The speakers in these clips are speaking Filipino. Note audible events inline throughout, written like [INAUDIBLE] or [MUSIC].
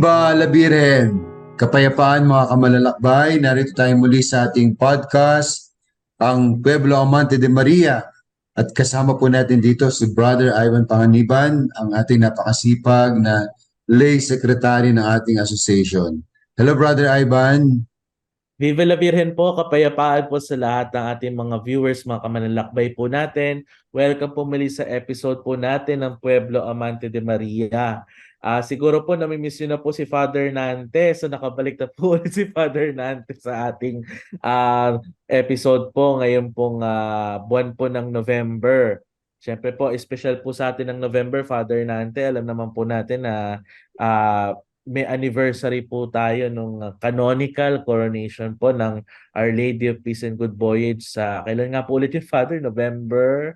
Viva la! Kapayapaan mga kamalalakbay, narito tayo muli sa ating podcast, ang Pueblo Amante de Maria. At kasama po natin dito si Brother Ivan Panganiban, ang ating napakasipag na lay secretary ng ating association. Hello Brother Ivan. Viva la Virgen po, kapayapaan po sa lahat ng ating mga viewers, mga kamanlalakbay po natin. Welcome po muli sa episode po natin ng Pueblo Amante de Maria. Ah, siguro po namimiss nyo na po si Father Nante. So nakabalik na po [LAUGHS] si Father Nante sa ating ah, episode po ngayon pong ah, buwan po ng November. Siyempre po, special po sa atin ng November, Father Nante. Alam naman po natin na ah, may anniversary po tayo nung uh, canonical coronation po ng Our Lady of Peace and Good Voyage sa kailan nga po ulit yung Father November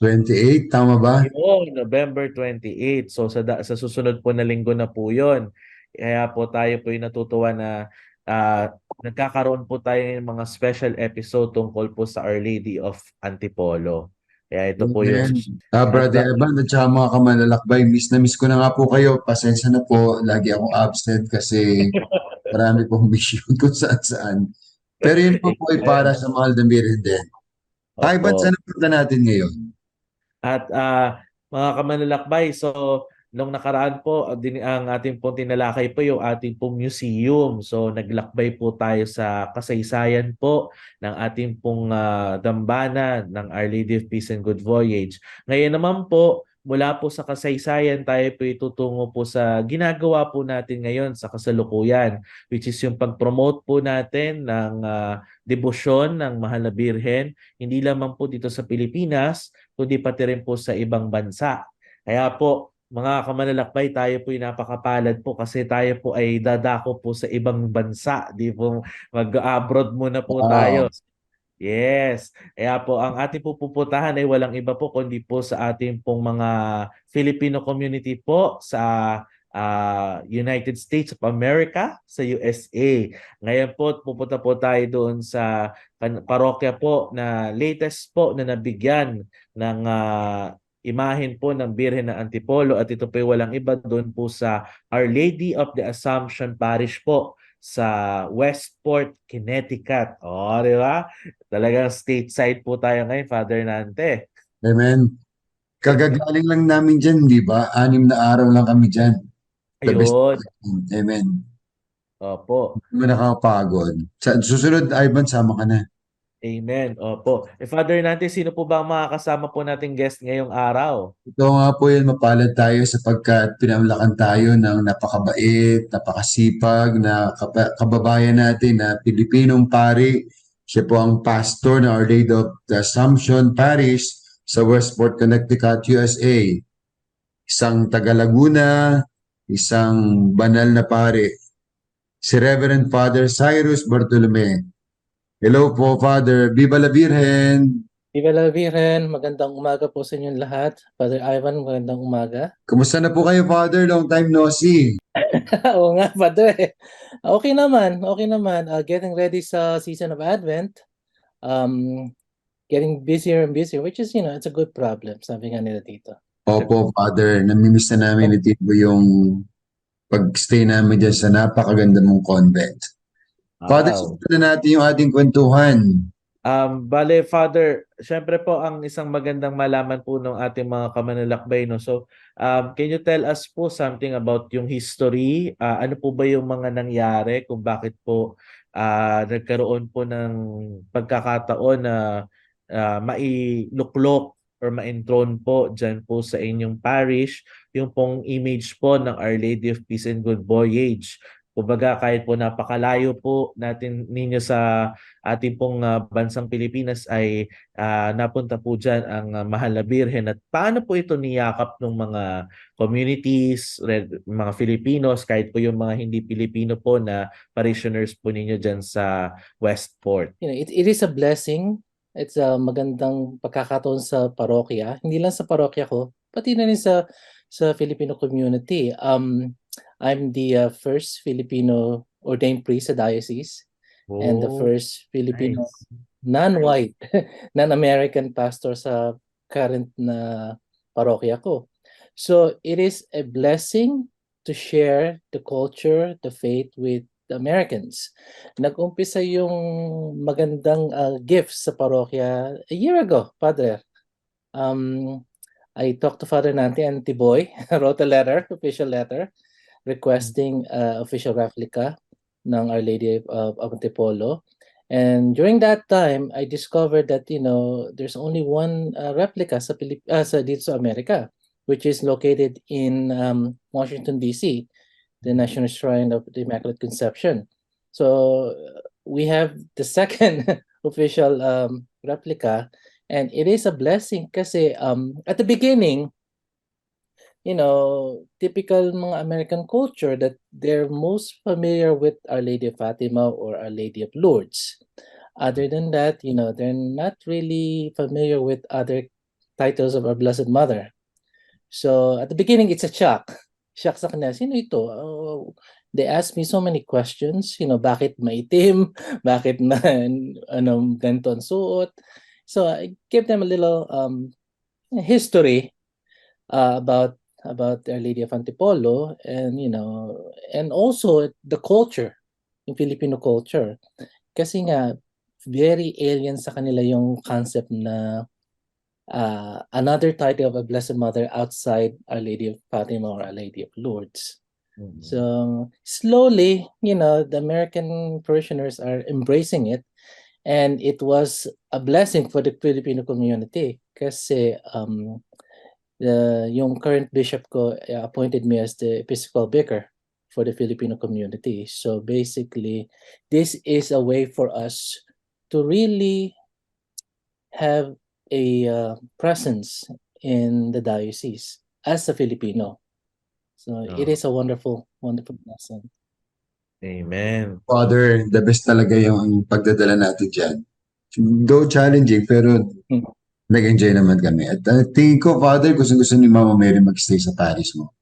28, tama ba? yun, November 28 so sa sa susunod po na linggo na po yon kaya po tayo po yung natutuwa na ah, nagkakaroon po tayo ng mga special episode tungkol po sa Our Lady of Antipolo kaya ito po yung Ah, Brother Ivan at saka mga kamalalakbay, miss na miss ko na nga po kayo. Pasensya na po, lagi akong absent kasi [LAUGHS] marami pong mission kung saan saan. Pero yun po po ay para sa mahal na Virgen din. Ivan, Opo. saan natin ngayon? At ah, mga kamanlalakbay, so nung nakaraan po, din, ang ating pong tinalakay po yung ating pong museum. So naglakbay po tayo sa kasaysayan po ng ating pong ah, dambana ng Our Lady of Peace and Good Voyage. Ngayon naman po, mula po sa kasaysayan, tayo po itutungo po sa ginagawa po natin ngayon sa kasalukuyan, which is yung pag-promote po natin ng ah, debosyon ng Mahal na Birhen, hindi lamang po dito sa Pilipinas, kundi pati rin po sa ibang bansa. Kaya po, mga kamanlalakbay, tayo po ay napakapalad po kasi tayo po ay dadako po sa ibang bansa. Di po mag-abroad muna po Wow. tayo. Yes. Kaya po ang ating po pupuntahan ay walang iba po kundi po sa ating pong mga Filipino community po sa ah, United States of America, sa USA. Ngayon po pupunta po tayo doon sa parokya po na latest po na nabigyan ng ah, imahen po ng Birhen ng Antipolo at ito po ay walang iba doon po sa Our Lady of the Assumption Parish po sa Westport, Connecticut. O, di ba? Talagang stateside po tayo ngayon, Father Nante. Amen. Kagagaling lang namin dyan, di ba? Anim na araw lang kami dyan. The. Ayun. Amen. Opo. Hindi mo nakakapagod. Sa susunod, Ivan, sama ka na. Amen. Opo. Eh, Father Nante, sino po ba ang makakasama po nating guest ngayong araw? Ito nga po yun, mapalad tayo sapagkat pinamlakan tayo ng napakabait, napakasipag na kababayan natin na Pilipinong pari. Siya po ang pastor ng Our Lady of the Assumption Parish sa Westport, Connecticut, USA. Isang taga Laguna, isang banal na pari. Si Reverend Father Cyrus Bartolome. Hello po, Father. Viva la Virgen! Viva la Virgen, magandang umaga po sa inyong lahat. Father Ivan, magandang umaga. Kumusta na po kayo, Father? Long time no see. [LAUGHS] Oo nga, Father. eh. Okay naman, okay naman. Uh, getting ready sa season of Advent. Um, getting busier and busier, which is, you know, it's a good problem, sabi nga nila dito. Opo, Father. Namimiss na namin ni Tito yung pag-stay namin dyan sa napakaganda mong convent. Father, Wow. simulan na natin yung ating kwentuhan. Um, bale, Father, syempre po ang isang magandang malaman po ng ating mga kamanlalakbay, no? So, um, can you tell us po something about yung history? Ah, ano po ba yung mga nangyari kung bakit po ah, nagkaroon po ng pagkakataon na ah, mailuklok or ma-enthrone po dyan po sa inyong parish yung pong image po ng Our Lady of Peace and Good Voyage. Kumbaga kahit po napakalayo po natin ninyo sa ating pong ah, bansang Pilipinas ay ah, napunta po dyan ang ah, Mahal na Birhen at paano po ito niyakap ng mga communities, red, mga Filipinos, kahit po yung mga hindi Pilipino po na parishioners po ninyo dyan sa Westport. You know, it, it is a blessing. It's a magandang pagkakataon sa parokya. Hindi lang sa parokya ko, pati na rin sa sa Filipino community. Um, I'm the uh, first Filipino ordained priest sa diocese and the Oh, first Filipino nice. non-white, [LAUGHS] non-American pastor sa current na parokya ko. So it is a blessing to share the culture, the faith with the Americans. Nag-umpisa yung magandang uh, gifts sa parokya a year ago, Padre. Um, I talked to Father Nante and Tiboy, [LAUGHS] wrote a letter, official letter, requesting uh, official replica ng Our Lady of, Antipolo. And during that time, I discovered that you know there's only one uh, replica sa Pilip uh, sa dito sa Amerika, which is located in um, Washington D.C., the National Shrine of the Immaculate Conception. So we have the [LAUGHS] second [LAUGHS] official um, replica, and it is a blessing kasi um, at the beginning, you know, typical mga American culture that they're most familiar with Our Lady of Fatima or Our Lady of Lourdes. Other than that, you know, they're not really familiar with other titles of Our Blessed Mother. So at the beginning, it's a shock. [LAUGHS] Shock sa kanila. Sino ito? Oh, they asked me so many questions. You know, bakit maitim? [LAUGHS] Bakit na, ano, ganito ang suot? So I gave them a little um, history uh, about about Our Lady of Antipolo and you know and also the culture yung Filipino culture kasi nga very alien sa kanila yung concept na uh, another title of a Blessed Mother outside Our Lady of Fatima or Our Lady of Lourdes. Mhm. So slowly, you know, the American parishioners are embracing it, and it was a blessing for the Filipino community kasi um, the yung current bishop ko uh, appointed me as the Episcopal Vicar for the Filipino community. So basically, this is a way for us to really have a uh, presence in the diocese as a Filipino. So it Oh. is a wonderful, wonderful blessing. Amen. Father, the best talaga yung pagdadala natin dyan. Though challenging, pero Hmm. Nag-enjoy naman kami. At uh, tingin ko, Father, gusto-gusto ni Mama Mary mag-stay sa Paris mo.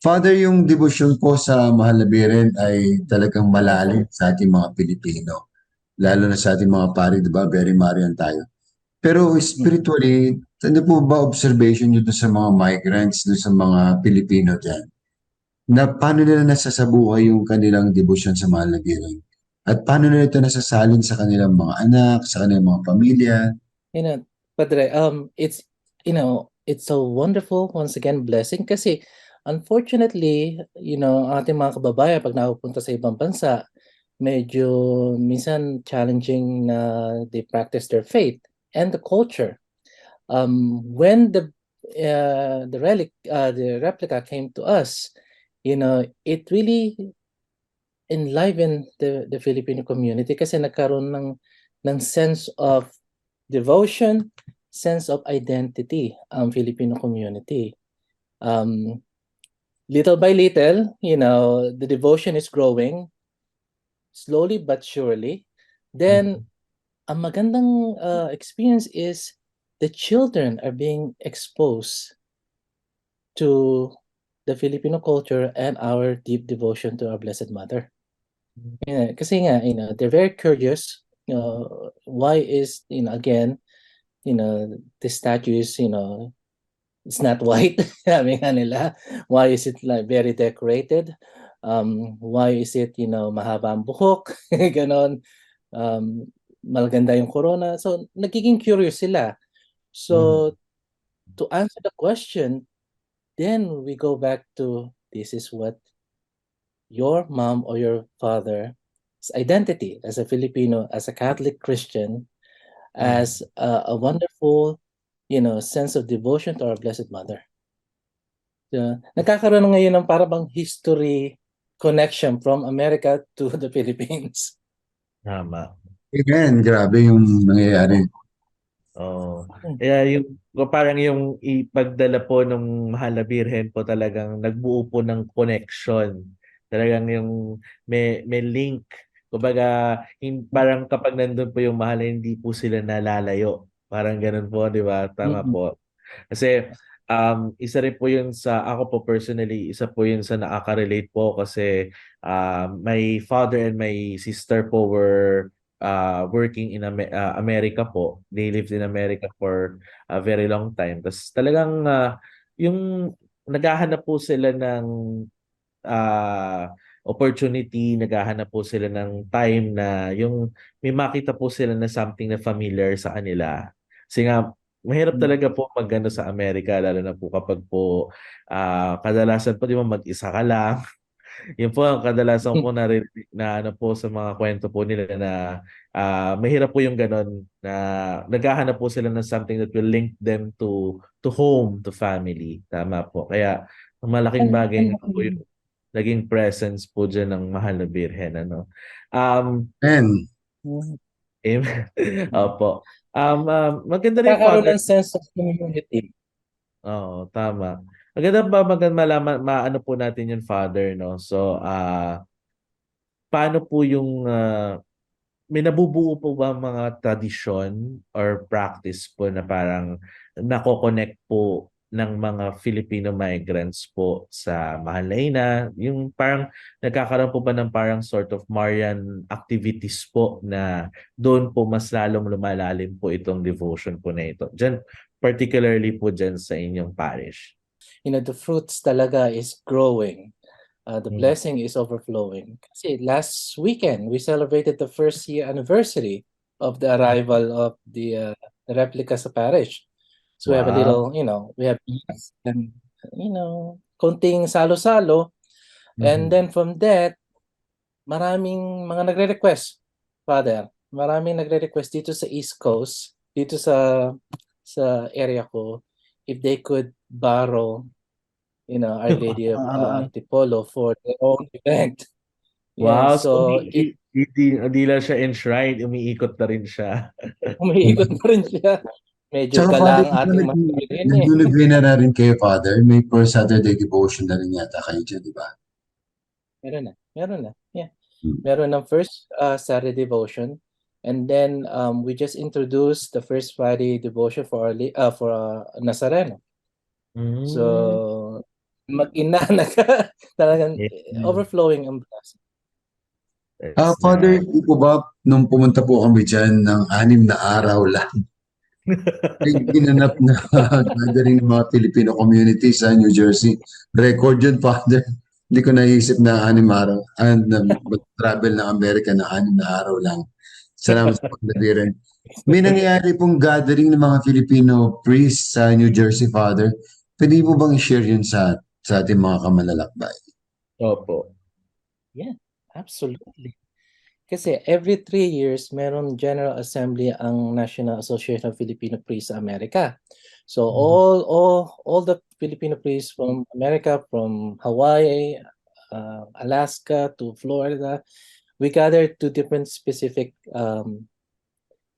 Father, yung devotion po sa Mahal na Biren ay talagang malalim sa ating mga Pilipino. Lalo na sa ating mga pari, di ba? Very Marian tayo. Pero spiritually, ano po ba observation nyo sa mga migrants, doon sa mga Pilipino dyan? Na paano nila nasasabuhay yung kanilang devotion sa Mahal na Biren? At paano nila ito nasasalin sa kanilang mga anak, sa kanilang mga pamilya? Know, Padre, um, it's, you know, it's a wonderful, once again, blessing kasi unfortunately, you know, ating mga kababayan pag napupunta sa ibang bansa, medyo minsan challenging na they practice their faith and the culture. Um, when the uh, the relic, uh, the replica came to us, you know, it really enlivened the the Filipino community kasi nagkaroon ng ng sense of devotion, sense of identity ang Filipino community. Um, little by little, you know, the devotion is growing slowly but surely. Then, ang magandang uh, experience is the children are being exposed to the Filipino culture and our deep devotion to our Blessed Mother. Yeah, kasi nga, you know, they're very curious. You know, why is, you know, again, you know, the statue is, you know, it's not [LAUGHS] white. Nga nila, why is it like very decorated? Um, why is it, you know, mahaba ang buhok? [LAUGHS] Ganon. Um, malaganda yung corona. So, nagiging curious sila. So, to answer the question, then we go back to this is what your mom or your father's identity as a Filipino, as a Catholic Christian, as a, a wonderful, you know, sense of devotion to our Blessed Mother. So, nagkakaroon na ngayon ng parang history connection from America to the Philippines. Tama. Amen, grabe yung nangyayari. Oo. Hmm. Kaya yung parang yung ipagdala po ng Mahal na Birhen po talagang nagbuo po ng connection. Talagang yung may may link. Kumbaga, hin- parang kapag nandun po yung mahal, hindi po sila nalalayo. Parang ganun po, di ba? Tama Mm-mm. po. Kasi um, isa rin po yun sa, ako po personally, isa po yun sa nakaka-relate po kasi uh, my father and my sister po were uh, working in Ame- uh, America po. They lived in America for a very long time. Tapos talagang uh, yung naghahanap po sila ng ah, opportunity, naghahanap po sila ng time na yung may makita po sila na something na familiar sa kanila. Kasi nga, mahirap Mm. talaga po magano sa Amerika, lalo na po kapag po ah, kadalasan po di ba mag-isa ka lang. [LAUGHS] Yun po ang kadalasan po naririnig na ano po sa mga kwento po nila na ah, mahirap po yung ganon na naghahanap po sila ng something that will link them to to home, to family. Tama po. Kaya malaking bagay na po yung naging presence po dyan ng mahal na birhen. Ano? Um, And amen. [LAUGHS] Opo. Um, um, maganda rin Kakaroon Father. ng sense of community. Oo, tama. Maganda ba maganda malaman maano po natin yung father no. So ah paano po yung ah, may nabubuo po ba mga tradisyon or practice po na parang nako-connect po ng mga Filipino migrants po sa Mahal na Ina? Yung parang nagkakaroon po ba ng parang sort of Marian activities po na doon po mas lalong lumalalim po itong devotion po na ito? Diyan, particularly po dyan sa inyong parish. You know, the fruits talaga is growing. Uh, the Mm. blessing is overflowing. Kasi last weekend, we celebrated the first year anniversary of the arrival of the, uh, the replica sa parish. So we have a Wow. little, you know, we have beads and, you know, konting salo-salo. And Mhm. then from that, maraming mga nagre-request, Father. Maraming nagre-request dito sa East Coast, dito sa sa area ko, if they could borrow, you know, Our [LAUGHS] Lady of uh, Antipolo for their own event. Wow, Yeah, so, so it, hindi, hindi lang siya enshrined, umiikot na rin siya. [LAUGHS] umiikot na rin siya. Medyo Tsaka Father, ang ating nag- mga Pilipino eh. nag-novena na rin kayo, Father. May per Saturday devotion na rin yata kayo dyan, di ba? Meron na. Meron na. Yeah. Hmm. Meron ng first uh, Saturday devotion. And then um, we just introduced the first Friday devotion for our, uh, for uh, Nazareno. Mm. So mag-ina [LAUGHS] na ka. Talagang Yeah. overflowing ang blessing. Ah, Father, nice. hindi po ba, nung pumunta po kami dyan ng anim na araw lang, ay ginanap na gathering ng mga Filipino community sa New Jersey. Record yun, Father. Hindi ko naisip na anim araw, and na mag-travel ng Amerika na anim na araw lang. Salamat sa paglabiran. May nangyayari pong gathering ng mga Filipino priests sa New Jersey, Father. Pwede po bang i-share yun sa, sa ating mga kamalalakbay? Opo. Absolutely. Kasi every three years, meron General Assembly ang National Association of Filipino Priests sa Amerika. So Mhm. all all all the Filipino priests from America, from Hawaii, uh, Alaska to Florida, we gathered to different specific um,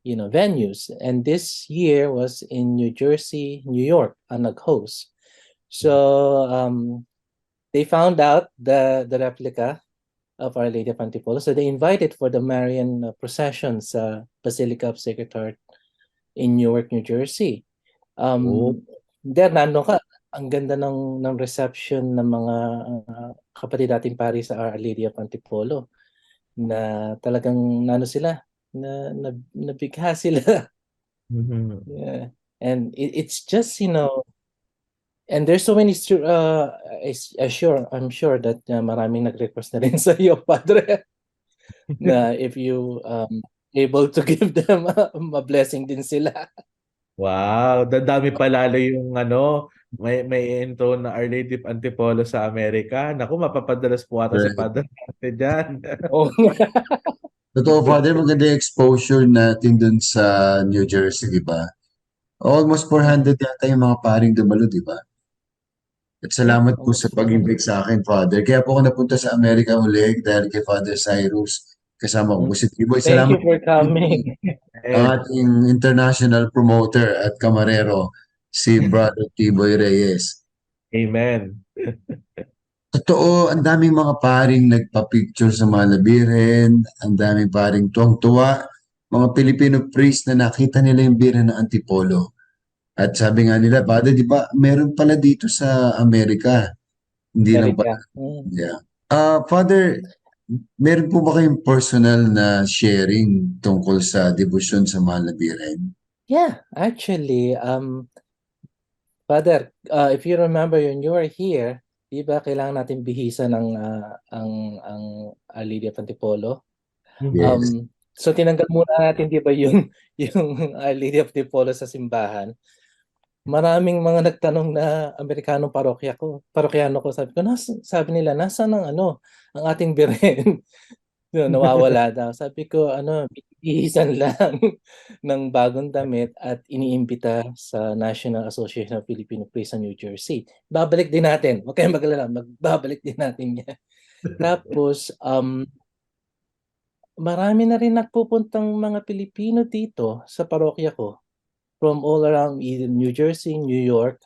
you know venues. And this year was in New Jersey, New York, on nag-host. So um, they found out the the replica of Our Lady of Antipolo. So they invited for the Marian uh, procession sa Basilica of Sacred Heart in Newark, New Jersey. Um, Oh. There, nandun ka, ang ganda ng, ng reception ng mga uh, kapatid nating pari sa Our Lady of Antipolo na talagang nano sila, na, na nabigha sila. Mhm. Yeah. And it, it's just, you know, and there's so many, uh, uh, sure, I'm sure that uh, maraming nag-request na rin [LAUGHS] sa iyo, Padre, [LAUGHS] na if you um, able to [LAUGHS] give them a, a blessing din sila. Wow, dadami pa lalo yung ano, may may intro na Our Lady of Antipolo sa Amerika. Naku, mapapadalas po ata si Right. Padre natin dyan. Oh, Totoo, Father, maganda yung exposure natin dun sa New Jersey, di ba? Almost 400 yata yung mga paring dumalo, di ba? At salamat po sa pag-invite sa akin, Father. Kaya po ako napunta sa Amerika ulit dahil kay Father Cyrus. Kasama ko po si Tiboy. thank Salamat you for coming. ang ating international promoter at kamarero, si [LAUGHS] Brother Tiboy Reyes. Amen. Totoo, ang daming mga paring nagpa-picture sa mga labirin, ang daming paring tuwang-tuwa, mga Filipino priest na nakita nila yung bira ng Antipolo. At sabi nga nila, Father, di ba, meron pala dito sa Amerika. Hindi lang pala. Erika. Mm. Yeah. Ah, Father, meron po ba kayong personal na sharing tungkol sa devotion sa mga labirin? Yeah, actually, um, Father, uh, if you remember when you were here, 'di ba kailangan natin bihisan ang ah, ang ang Our Lady of Antipolo. Yes. Um, so tinanggal muna natin 'di ba yung [LAUGHS] yung Our Lady of Antipolo sa simbahan. Maraming mga nagtanong na Amerikanong parokya ko, parokyano ko sabi ko, "Nas sabi nila nasaan ang ano, ang ating birhen?" [LAUGHS] Yun, nawawala [LAUGHS] daw. Sabi ko ano, binibihisan [LAUGHS] lang ng bagong damit at iniimbita sa National Association of Filipino Priests sa New Jersey. Babalik din natin, huwag kayong mag-alala, magbabalik din natin yan. Tapos, um, marami na rin nagpupuntang mga Pilipino dito sa parokya ko from all around either New Jersey, New York,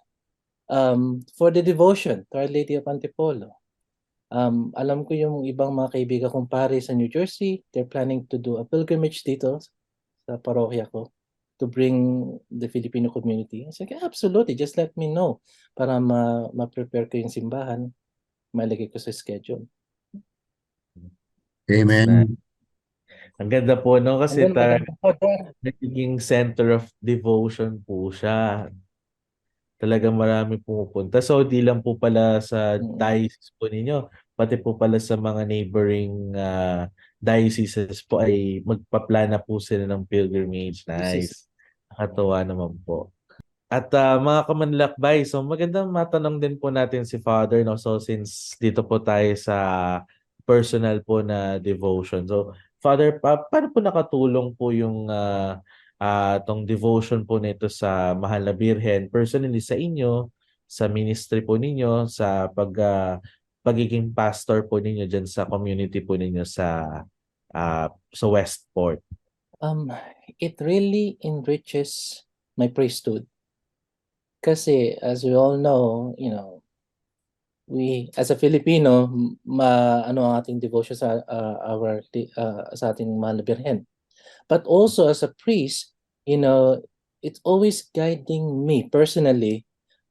um, for the devotion to Our Lady of Antipolo. Um, alam ko yung ibang mga kaibigan kong pare sa New Jersey, they're planning to do a pilgrimage dito sa parokya ko to bring the Filipino community. I said, absolutely, just let me know para ma- ma-prepare ko yung simbahan, malagay ko sa schedule. Amen. Ang ganda po, no? Kasi talaga nagiging center of devotion po siya. Talagang marami pumupunta. So, di lang po pala sa Mm. diocese po ninyo, pati po pala sa mga neighboring ah, dioceses po ay magpaplana po sila ng pilgrimage. Nice. Nakatuwa naman po. At ah, mga kamanlakbay, so magandang matanong din po natin si Father, no? So, since dito po tayo sa personal po na devotion. So, Father, pa paano po nakatulong po yung ah, ah, tong devotion po nito sa Mahal na Birhen personally sa inyo, sa ministry po ninyo, sa pag ah, pagiging pastor po ninyo diyan sa community po ninyo sa ah, sa Westport. Um, it really enriches my priesthood. Kasi as we all know, you know, we as a Filipino, ma ano ang ating devotion sa uh, our uh, sa ating mahal na Birhen. But also as a priest, you know, it's always guiding me personally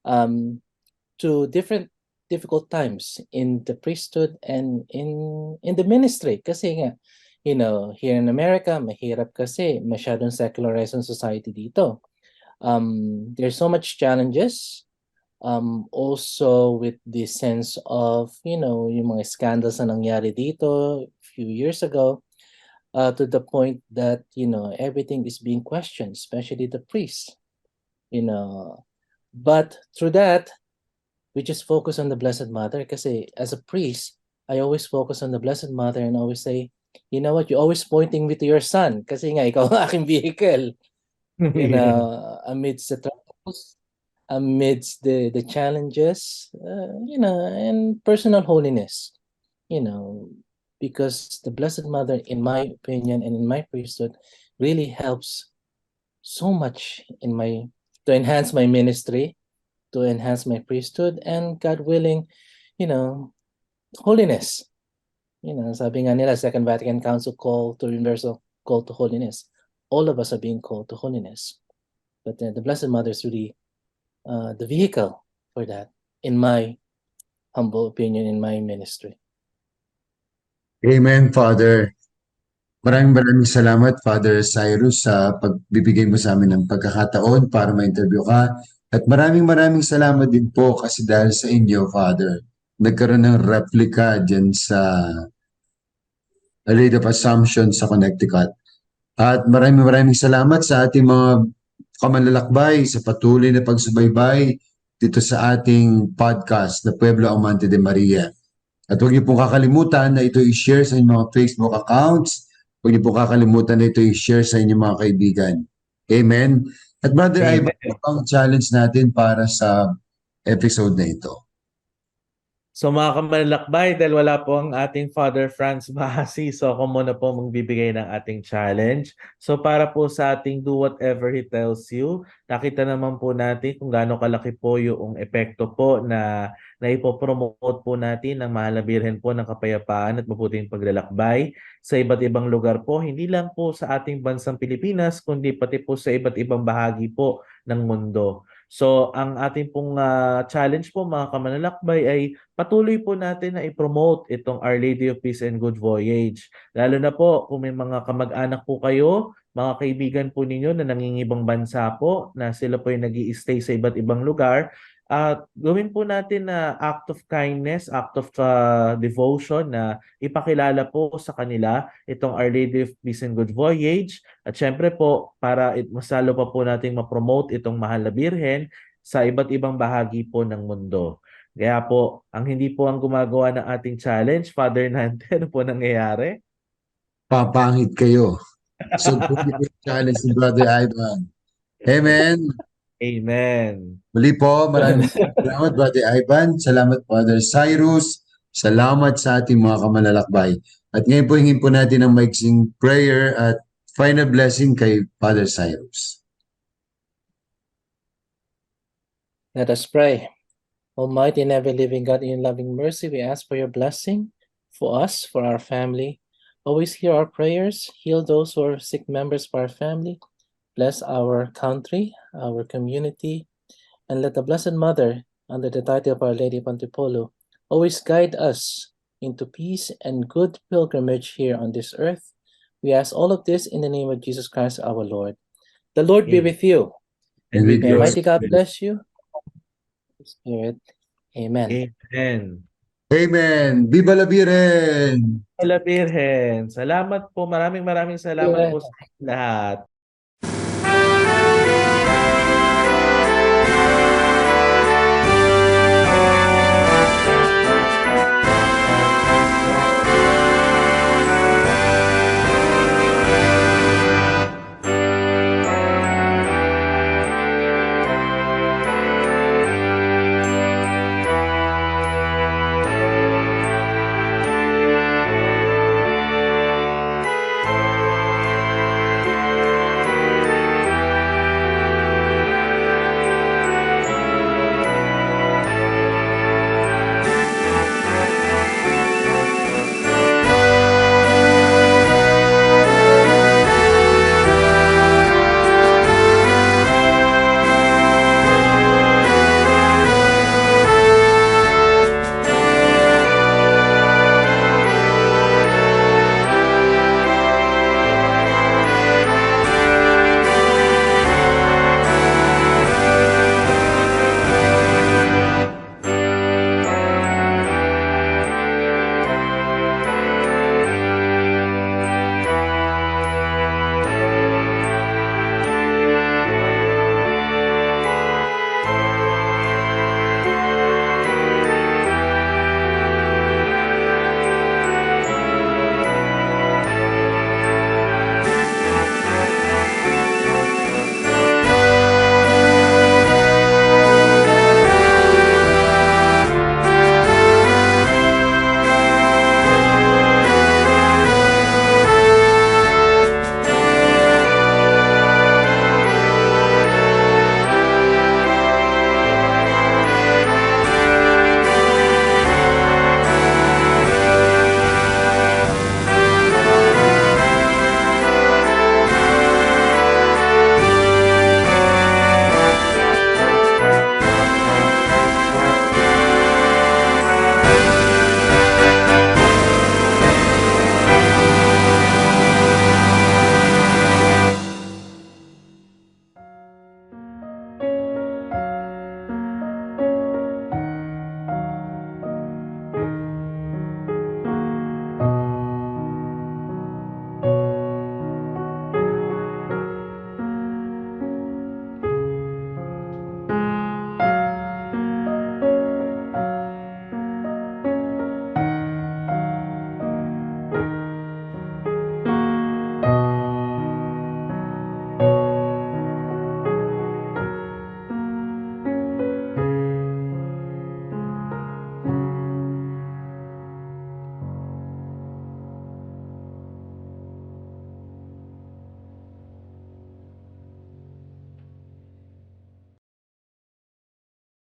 um to different difficult times in the priesthood and in in the ministry kasi nga you know, here in America, mahirap kasi masyadong secularized society dito. Um, there's so much challenges. Um, also with the sense of, you know, yung mga scandals na nangyari dito a few years ago, uh, to the point that, you know, everything is being questioned, especially the priests, you know. But through that, we just focus on the Blessed Mother kasi as a priest, I always focus on the Blessed Mother and always say, you know what, you're always pointing me to your son kasi nga ikaw ang aking vehicle. [LAUGHS] You know, amidst the troubles, amidst the the challenges, uh, you know, and personal holiness, you know, because the Blessed Mother, in my opinion and in my priesthood, really helps so much in my to enhance my ministry, to enhance my priesthood, and God willing, you know, holiness. You know, sabi nga nila, Second Vatican Council call to universal call to holiness all of us are being called to holiness. But uh, the Blessed Mother is really uh, the vehicle for that, in my humble opinion, in my ministry. Amen, Father. Maraming maraming salamat, Father Cyrus, sa pagbibigay mo sa amin ng pagkakataon para ma-interview ka. At maraming maraming salamat din po kasi dahil sa inyo, Father, nagkaroon ng replica dyan sa Lady of Assumption sa Connecticut. At maraming maraming salamat sa ating mga kamanlalakbay sa patuloy na pagsubaybay dito sa ating podcast na Pueblo Amante de Maria. At huwag niyo pong kakalimutan na ito i-share sa inyong mga Facebook accounts. Huwag niyo pong kakalimutan na ito i-share sa inyong mga kaibigan. Amen. At Brother Amen. Ivan, ano ang challenge natin para sa episode na ito? So mga kamanlalakbay, dahil wala po ang ating Father Franz Bahasi, so ako muna po magbibigay ng ating challenge. So para po sa ating do whatever he tells you, nakita naman po natin kung gaano kalaki po yung epekto po na na ipopromote po natin ng Mahal na Birhen po ng kapayapaan at mabuting paglalakbay sa iba't ibang lugar po, hindi lang po sa ating bansang Pilipinas, kundi pati po sa iba't ibang bahagi po ng mundo. So, ang ating pong ah, challenge po mga kamanlalakbay ay patuloy po natin na i-promote itong Our Lady of Peace and Good Voyage. Lalo na po kung may mga kamag-anak po kayo, mga kaibigan po ninyo na nangingibang bansa po, na sila po ay nag stay sa iba't ibang lugar, at gawin po natin na act of kindness, act of uh, devotion na ipakilala po sa kanila itong Our Lady of Peace and Good Voyage. At syempre po, para it, mas lalo pa po nating ma-promote itong Mahal na Birhen sa iba't ibang bahagi po ng mundo. Kaya po, ang hindi po ang gumagawa ng ating challenge, Father Nante, [LAUGHS] ano po nangyayari? Papangit kayo. So, challenge ni Brother Ivan. Amen. Amen. Muli po, maraming [LAUGHS] salamat Brother Ivan. Salamat Father Cyrus. Salamat sa ating mga kamalalakbay. At ngayon po hingin po natin ang maiksing prayer at final blessing kay Father Cyrus. Let us pray. Almighty and ever living God, in loving mercy, we ask for your blessing for us, for our family. Always hear our prayers, heal those who are sick members of our family, bless our country, our community, and let the Blessed Mother, under the title of Our Lady of Antipolo, always guide us into peace and good pilgrimage here on this earth. We ask all of this in the name of Jesus Christ our Lord. The Lord be with you. And with May yours. Almighty God bless you. Spirit. Amen. Amen. Amen. Viva la Virgen! Hala Birhen. Salamat po. Maraming maraming salamat Yeah. po sa lahat.